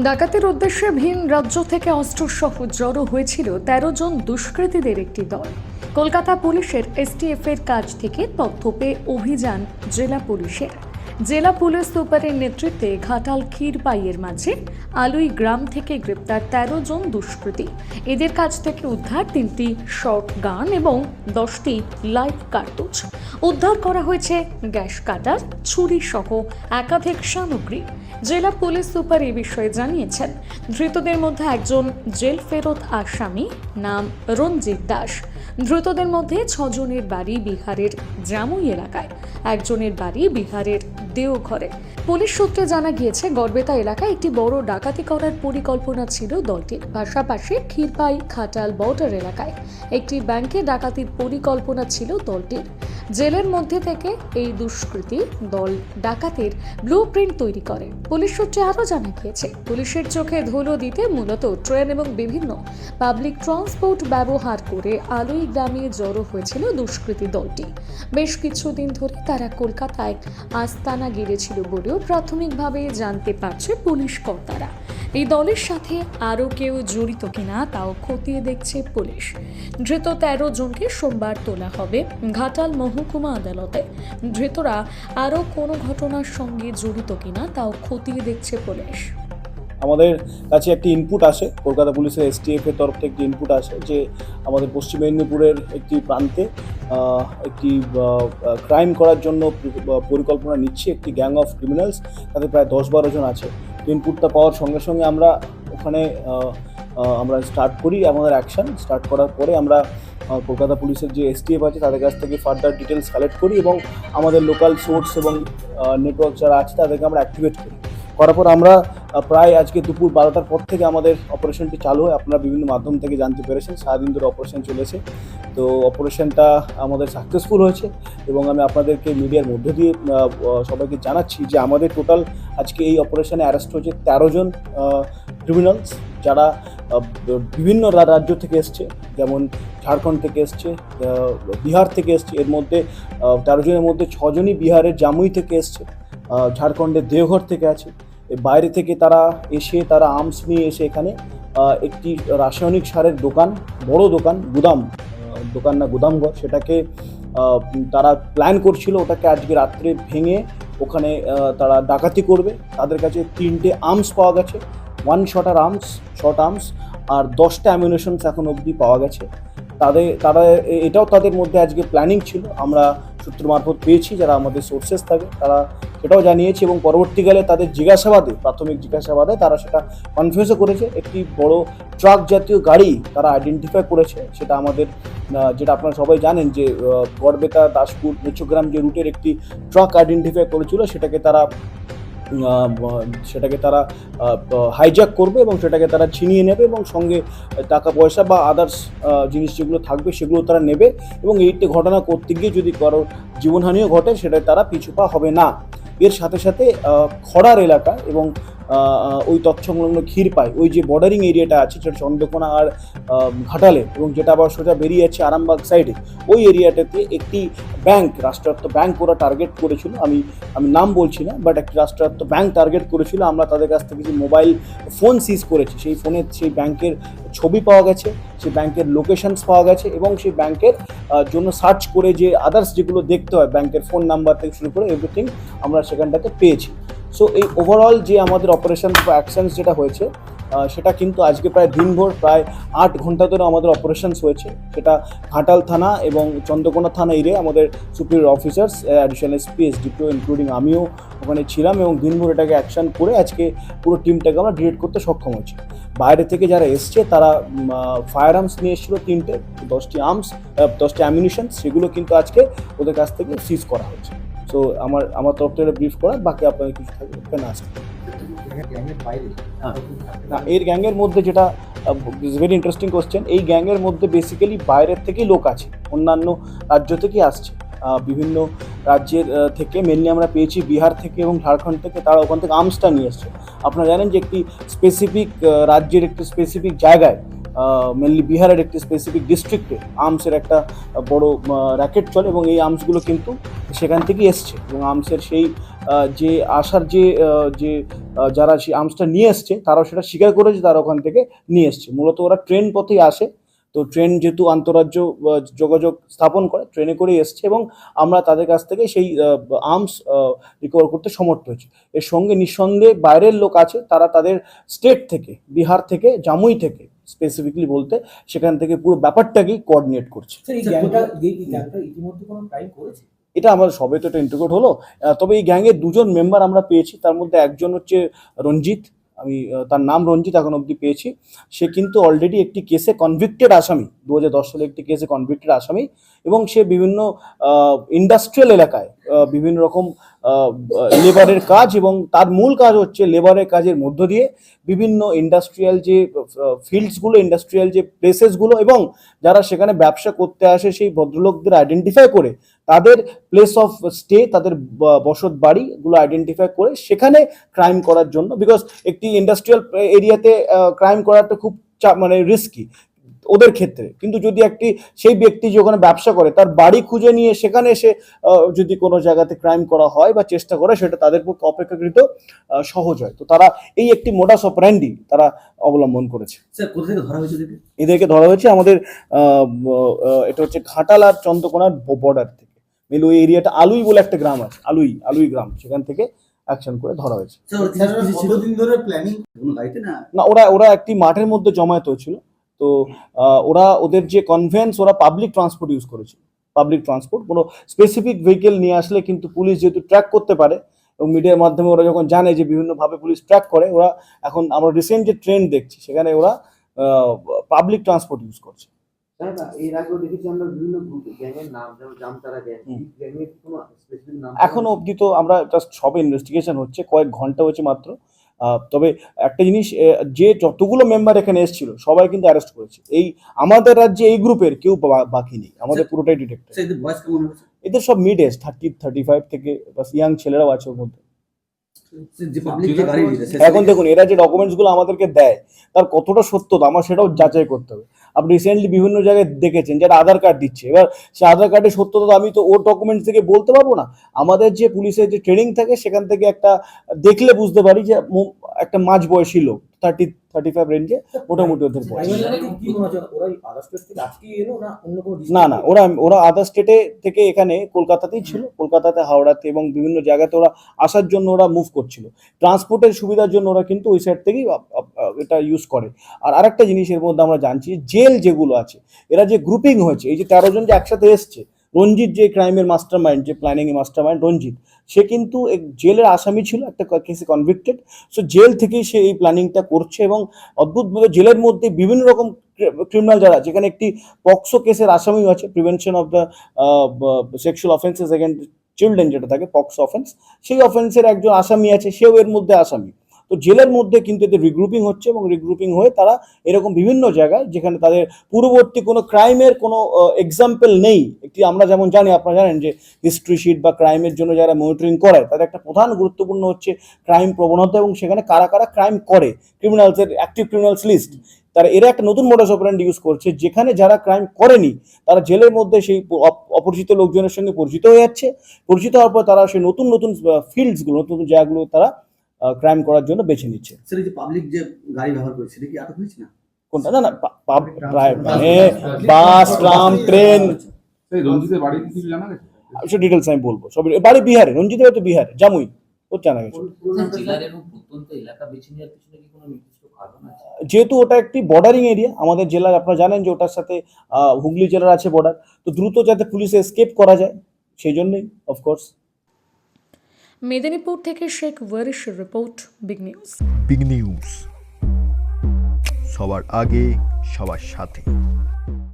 ডাকাতের উদ্দেশ্যে ভিন রাজ্য থেকে অস্ত্রসহ জড়ো হয়েছিল তেরো জন দুষ্কৃতীদের একটি দল। কলকাতা পুলিশের এসটিএফ এর কাছ থেকে তথ্য পেয়ে অভিযান জেলা পুলিশের। জেলা পুলিশ সুপারের নেতৃত্বে ঘাটাল ক্ষীরপাইয়ের মাঝে আলুই গ্রাম থেকে গ্রেপ্তার তেরো জন দুষ্কৃতী। এদের কাছ থেকে উদ্ধার তিনটি শর্ট গান এবং দশটি লাইভ কার্তুজ। উদ্ধার করা হয়েছে গ্যাস কাটার ছুরি সহ একাধিক সামগ্রী জেলা পুলিশ সুপার এ বিষয়ে জানিয়েছেন। ধৃতদের মধ্যে একজন জেল ফেরত আসামি নাম রঞ্জিত দাস। ধৃতদের মধ্যে ছজনের বাড়ি বিহারের জামুই এলাকায়, একজনের বাড়ি বিহারের দেওঘরে। পুলিশ সূত্রে জানা গিয়েছে, গড়বেতা এলাকায় একটি বড় ডাকাতি করার পরিকল্পনা ছিল দলটির। পাশাপাশি ক্ষীরপাই খাটাল বর্ডার এলাকায় একটি ব্যাংকে ডাকাতির পরিকল্পনা ছিল দলটির। জেলের মধ্যে থেকে এই দুষ্কৃতী দল ডাকাতের ব্লু প্রিন্ট তৈরি করে। পুলিশ সূত্রে আরও জানা গিয়েছে, পুলিশের চোখে ধুলো দিতে মূলত ট্রেন এবং বিভিন্ন পাবলিক ট্রান্সপোর্ট ব্যবহার করে আলুই গ্রামে জড়ো হয়েছিল দুষ্কৃতী দলটি। বেশ কিছুদিন ধরে তারা কলকাতায় আস্তানা গিরেছিল বলেও প্রাথমিকভাবে জানতে পারছে পুলিশ কর্তারা। এই দলের সাথে আরও কেউ জড়িত কিনা তাও খতিয়ে দেখছে পুলিশ। ধৃত তেরো জনকে সোমবার তোলা হবে ঘাটাল মহকুমা আদালতে। ধৃতরা আরও কোনো ঘটনার সঙ্গে জড়িত কিনা তাও খতিয়ে দেখছে পুলিশ। আমাদের কাছে একটি ইনপুট আসে। কলকাতা পুলিশের এসটিএফ এর তরফ থেকে একটি ইনপুট আসে যে আমাদের পশ্চিম মেদিনীপুরের একটি প্রান্তে একটি ক্রাইম করার জন্য পরিকল্পনা নিচ্ছে একটি গ্যাং অফ ক্রিমিনালস তাদের প্রায় দশ বারো জন আছে। ইনপুটটা পাওয়ার সঙ্গে সঙ্গে আমরা ওখানে আমরা স্টার্ট করি আমাদের অ্যাকশান স্টার্ট করার পরে আমরা কলকাতা পুলিশের যে এসটিএফ আছে তাদের কাছ থেকে ফার্দার ডিটেলস কালেক্ট করি এবং আমাদের লোকাল সোর্স এবং নেটওয়ার্ক যারা আছে তাদেরকে আমরা অ্যাক্টিভেট করি। করার পর আমরা প্রায় আজকে দুপুর বারোটার পর থেকে আমাদের অপারেশনটি চালু হয়। আপনারা বিভিন্ন মাধ্যম থেকে জানতে পেরেছেন, সারাদিন ধরে অপারেশন চলেছে। তো অপারেশনটা আমাদের সাকসেসফুল হয়েছে এবং আমি আপনাদেরকে মিডিয়ার মধ্য দিয়ে সবাইকে জানাচ্ছি যে আমাদের টোটাল আজকে এই অপারেশনে অ্যারেস্ট হয়েছে তেরো জন ক্রিমিনালস যারা বিভিন্ন রাজ্য থেকে এসছে। যেমন ঝাড়খণ্ড থেকে এসছে বিহার থেকে এসছে। এর মধ্যে তেরো জনের মধ্যে ছজনই বিহারের জামুই থেকে এসছে ঝাড়খণ্ডের দেওঘর থেকে আছে। বাইরে থেকে তারা এসে, তারা আর্মস নিয়ে এসে এখানে একটি রাসায়নিক সারের দোকান, বড় দোকান, গুদাম দোকান না, গুদামঘর, সেটাকে তারা প্ল্যান করছিল ওটাকে আজকে রাত্রে ভেঙে ওখানে তারা ডাকাতি করবে। তাদের কাছে তিনটে আর্মস পাওয়া গেছে। One shooter arms short arms আর দশটা অ্যামিনেশনস এখন অবধি পাওয়া গেছে। তাদের, তারা এটাও তাদের মধ্যে আজকে প্ল্যানিং ছিল। আমরা সূত্র মারফত পেয়েছি, যারা আমাদের সোর্সেস থাকে, তারা সেটাও জানিয়েছে এবং পরবর্তীকালে তাদের জিজ্ঞাসাবাদে, প্রাথমিক জিজ্ঞাসাবাদে তারা সেটা কনফিউজও করেছে। একটি বড় ট্রাক জাতীয় গাড়ি তারা আইডেন্টিফাই করেছে, সেটা আমাদের যেটা আপনারা সবাই জানেন যে গড়বেতা, দাসপুর, মেচুগ্রাম যে রুটের একটি ট্রাক আইডেন্টিফাই করেছিল, সেটাকে তারা সেটাকে তারা হাইজ্যাক করবে এবং সেটাকে তারা ছিনিয়ে নেবে এবং সঙ্গে টাকা পয়সা বা আদার্স জিনিস যেগুলো থাকবে সেগুলো তারা নেবে এবং এই ঘটনা করতে গিয়ে যদি কারও জীবনহানিও ঘটে সেটা তারা পিছুপা হবে না। এর সাথে সাথে খরার এলাকা এবং ওই তৎসংলগ্ন ক্ষীর পায়। ওই যে বর্ডারিং এরিয়াটা আছে, সেটা চন্দ্রকোনা আর ঘাটালে এবং যেটা আবার সোজা বেরিয়ে যাচ্ছে আরামবাগ সাইডে ওই এরিয়াটাতে একটি ব্যাংক রাষ্ট্রায়ত্ত ব্যাংক ওরা টার্গেট করেছিল। আমি আমি নাম বলছি না বাট একটি রাষ্ট্রায়ত্ত ব্যাংক টার্গেট করেছিল। আমরা তাদের কাছ থেকে যে মোবাইল ফোন সিজ করেছি, সেই ফোনের সেই ব্যাংকের ছবি পাওয়া গেছে, সেই ব্যাংকের লোকেশনস পাওয়া গেছে এবং সেই ব্যাংকের জন্য সার্চ করে যে আদার্স যেগুলো দেখতে হয় ব্যাংকের ফোন নাম্বার থেকে শুরু করে এভরিথিং আমরা সেখানটাতে পেয়েছি। সো এই ওভারঅল যে আমাদের অপারেশন বা অ্যাকশনস যেটা হয়েছে সেটা কিন্তু আজকে প্রায় দিনভর প্রায় আট ঘণ্টা ধরে আমাদের অপারেশনস হয়েছে। সেটা ঘাটাল থানা এবং চন্দ্রকোনা থানা এরিয়ায় আমাদের superior officers additional SP SDPO including আমিও ওখানে ছিলাম এবং দিনভর এটাকে অ্যাকশন করে আজকে পুরো টিমটাকে আমরা ডিরেক্ট করতে সক্ষম হয়েছি। বাইরে থেকে যারা এসছে, তারা ফায়ার আর্মস নিয়ে এসেছিল তিনটে, দশটি আর্মস দশটি অ্যামিনিশন সেগুলো কিন্তু আজকে ওদের কাছ থেকে সিজ করা হয়েছে। সো আমার আমার তরফ থেকে ব্রিফ করা, বাকি আপনাদের কিছু থাকবে ওখানে। না এর গ্যাংয়ের মধ্যে যেটা ইজ ভেরি ইন্টারেস্টিং কোশ্চেন এই গ্যাংয়ের মধ্যে বেসিক্যালি বাইরের থেকেই লোক আছে, অন্যান্য রাজ্য থেকেই আসছে বিভিন্ন রাজ্যের থেকে মেনলি আমরা পেয়েছি বিহার থেকে এবং ঝাড়খণ্ড থেকে, তারা ওখান থেকে আর্মসটা নিয়ে এসছে আপনারা জানেন যে একটি স্পেসিফিক রাজ্যের একটি স্পেসিফিক জায়গায় মেনলি বিহারের একটি স্পেসিফিক ডিস্ট্রিক্টে আর্মসের একটা বড় র্যাকেট চলে এবং এই আর্মসগুলো কিন্তু সেখান থেকেই এসছে এবং আর্মসের সেই যে আসার যে যে যারা সেই আর্মসটা নিয়ে এসছে তারাও সেটা স্বীকার করেছে, তারা ওখান থেকে নিয়ে এসছে। মূলত ওরা ট্রেন পথেই আসে। তো ট্রেন যেহেতু আন্তরাজ্য যোগাযোগ স্থাপন করে ট্রেনে করেই এসছে এবং আমরা তাদের কাছ থেকে সেই আর্মস রিকভার করতে সমর্থ হয়েছি। এর সঙ্গে নিঃসন্দেহে বাইরের লোক আছে, তারা তাদের স্টেট থেকে, বিহার থেকে, জামুই থেকে স্পেসিফিকলি বলতে সেখান থেকে পুরো ব্যাপারটাকেই কোঅর্ডিনেট করছে। এটা আমার সবে তো এটা ইন্টিগ্রেট হলো। তবে এই গ্যাংয়ের দুজন মেম্বার আমরা পেয়েছি। তার মধ্যে একজন হচ্ছে রঞ্জিত আমি তার নাম রঞ্জিত এখন অবধি পেয়েছি। সে কিন্তু অলরেডি একটি কেসে কনভিক্টেড আসামি। দু হাজার দশ সালে একটি কেসে কনভিক্টেড আসামি। এবং সে বিভিন্ন ইন্ডাস্ট্রিয়াল এলাকায় বিভিন্ন রকম লেবারের কাজ এবং তার মূল কাজ হচ্ছে লেবারের কাজের মধ্য দিয়ে বিভিন্ন ইন্ডাস্ট্রিয়াল যে ফিল্ডসগুলো ইন্ডাস্ট্রিয়াল যে প্লেসেসগুলো এবং যারা সেখানে ব্যবসা করতে আসে সেই ভদ্রলোকদের আইডেন্টিফাই করে তাদের প্লেস অফ স্টে তাদের বসত বাড়িগুলো আইডেন্টিফাই করে সেখানে ক্রাইম করার জন্য বিকজ একটি ইন্ডাস্ট্রিয়াল এরিয়াতে ক্রাইম করাটা খুব মানে রিস্কি ওদের ক্ষেত্রে। কিন্তু যদি একটি সেই ব্যক্তি যে ওখানে ব্যবসা করে তার বাড়ি খুঁজে নিয়ে সেখানে এসে যদি কোনো জায়গাতে ক্রাইম করা হয় বা চেষ্টা করে সেটা তাদের পক্ষে অপেক্ষাকৃত সহজ হয়। তো তারা এই একটি মোডাস অপারেন্ডি তারা অবলম্বন করেছে। স্যার কোথা থেকে ধরা হয়েছে এদেরকে? ধরা হয়েছে আমাদের এটা হচ্ছে ঘাটাল আর চন্দ্রকোনার বর্ডার থেকে। মেন ওই এরিয়াটা আলুই বলে একটা গ্রাম আছে আলুই আলুই গ্রাম। সেখান থেকে অ্যাকশন করে ধরা হয়েছে। না ওরা ওরা একটি মাঠের মধ্যে জমায়েত হয়েছিল। তো ওরা ওদের যে কনভেন্স ওরা পাবলিক ট্রান্সপোর্ট ইউজ করেছিল। পাবলিক ট্রান্সপোর্ট কোনো স্পেসিফিক ভেহিকেল নিয়ে আসলে কিন্তু পুলিশ যেহেতু ট্র্যাক করতে পারে এবং মিডিয়ার মাধ্যমে ওরা যখন জানে যে বিভিন্নভাবে পুলিশ ট্র্যাক করে ওরা এখন আমরা রিসেন্ট যে ট্রেন্ড দেখছি সেখানে ওরা পাবলিক ট্রান্সপোর্ট ইউজ করছে। এখনও অবধি তো আমরা জাস্ট সবে ইনভেস্টিগেশন হচ্ছে কয়েক ঘণ্টা হচ্ছে মাত্র। তবে একটা জিনিস যে যতগুলো মেম্বার এখানে এসেছিল সবাই কিন্তু অ্যারেস্ট করেছে। এই আমাদের রাজ্যে এই গ্রুপের কেউ বাকি নেই। আমাদের পুরোটাই ডিটেক্ট এদের বয়স কেমন হবে এদের সব mid age thirty thirty five থেকে বাস ইয়াং ছেলেরাও আছে ওর মধ্যে। এখন দেখুন এরা যে ডকুমেন্টসগুলো আমাদেরকে দেয় তার কতটা সত্যতা আমার সেটাও যাচাই করতে হবে। আপনি রিসেন্টলি বিভিন্ন জায়গায় দেখেছেন যারা আধার কার্ড দিচ্ছে। এবার সে আধার কার্ডের সত্যতা আমি তো ওর ডকুমেন্টস থেকে বলতে পারব না। আমাদের যে পুলিশের যে ট্রেনিং থাকে সেখান থেকে একটা দেখলে বুঝতে পারি যে একটা মাঝ বয়সী লোক থার্টি থার্টি ফাইভ রেঞ্জে মোটামুটি ওদের না না ওরা ওরা আদার স্টেটে থেকে এখানে কলকাতাতেই ছিল। কলকাতাতে হাওড়াতে এবং বিভিন্ন জায়গাতে ওরা আসার জন্য ওরা মুভ করছিল। ট্রান্সপোর্টের সুবিধার জন্য ওরা কিন্তু ওই সাইড থেকেই এটা ইউজ করে। আর আরেকটা জিনিসের মধ্যে আমরা জানছি জেল যেগুলো আছে, এরা যে গ্রুপিং হয়েছে, এই যে তেরো জন যে একসাথে এসছে, রঞ্জিত যে ক্রাইমের মাস্টার মাইন্ড যে প্ল্যানিং এর মাস্টার মাইন্ড রঞ্জিত, সে কিন্তু জেলের আসামি ছিল, একটা কেসে কনভিক্টেড সো জেল থেকেই সে এই প্ল্যানিংটা করছে এবং অদ্ভুতভাবে জেলের মধ্যে বিভিন্ন রকম ক্রিমিনাল যারা যেখানে একটি পক্সো কেসের আসামিও আছে prevention of the sexual offences against children যেটা থাকে পক্সো অফেন্স সেই অফেন্সের একজন আসামি আছে, সেও এর মধ্যে আসামি। তো জেলের মধ্যে কিন্তু এদের রিগ্রুপিং হচ্ছে এবং রিগ্রুপিং হয়ে তারা এরকম বিভিন্ন জায়গায় যেখানে তাদের পূর্ববর্তী কোনো ক্রাইমের কোনো এক্সাম্পল নেই। একটি আমরা যেমন জানি, আপনারা জানেন যে হিস্ট্রি শিট বা ক্রাইমের জন্য যারা মনিটরিং করায়, তাদের একটা প্রধান গুরুত্বপূর্ণ হচ্ছে ক্রাইম প্রবণতা এবং সেখানে কারা কারা ক্রাইম করে। ক্রিমিনালসের অ্যাক্টিভ ক্রিমিনালস লিস্ট তারা, এরা একটা নতুন মোডাস অপারেন্ড ইউজ করছে, যেখানে যারা ক্রাইম করেনি, তারা জেলের মধ্যে সেই অপ- অপরিচিত লোকজনের সঙ্গে পরিচিত হয়ে যাচ্ছে। পরিচিত হওয়ার পর তারা সেই নতুন নতুন ফিল্ডসগুলো নতুন নতুন জায়গাগুলো তারা ক্রাইম করার জন্য বেছে নিচ্ছে। স্যার এই যে পাবলিক যে গাড়ি ব্যবহার করেছে সেটা কি আটক হয়েছে না? কোনটা? না না মানে বাস ট্রাম ট্রেন রঞ্জিতের বাড়ি কি কিছু জানা গেছে? সব ডিটেলস আমি বলব। সব বাড়ি বিহারে রঞ্জিতের বাড়ি তো বিহারে জামুই। ওর জানা গেছে। যেহেতু ওটা একটি বর্ডারিং এরিয়া আমাদের জেলার আপনারা জানেন যে ওটার সাথে হুগলি জেলার আছে বর্ডার তো দ্রুত যাতে পুলিশে এসকেপ করা যায় সেই জন্যই অফকোর্স মেদিনীপুর থেকে Sheikh Waris report big news. Big news. সবার আগে সবার সাথে।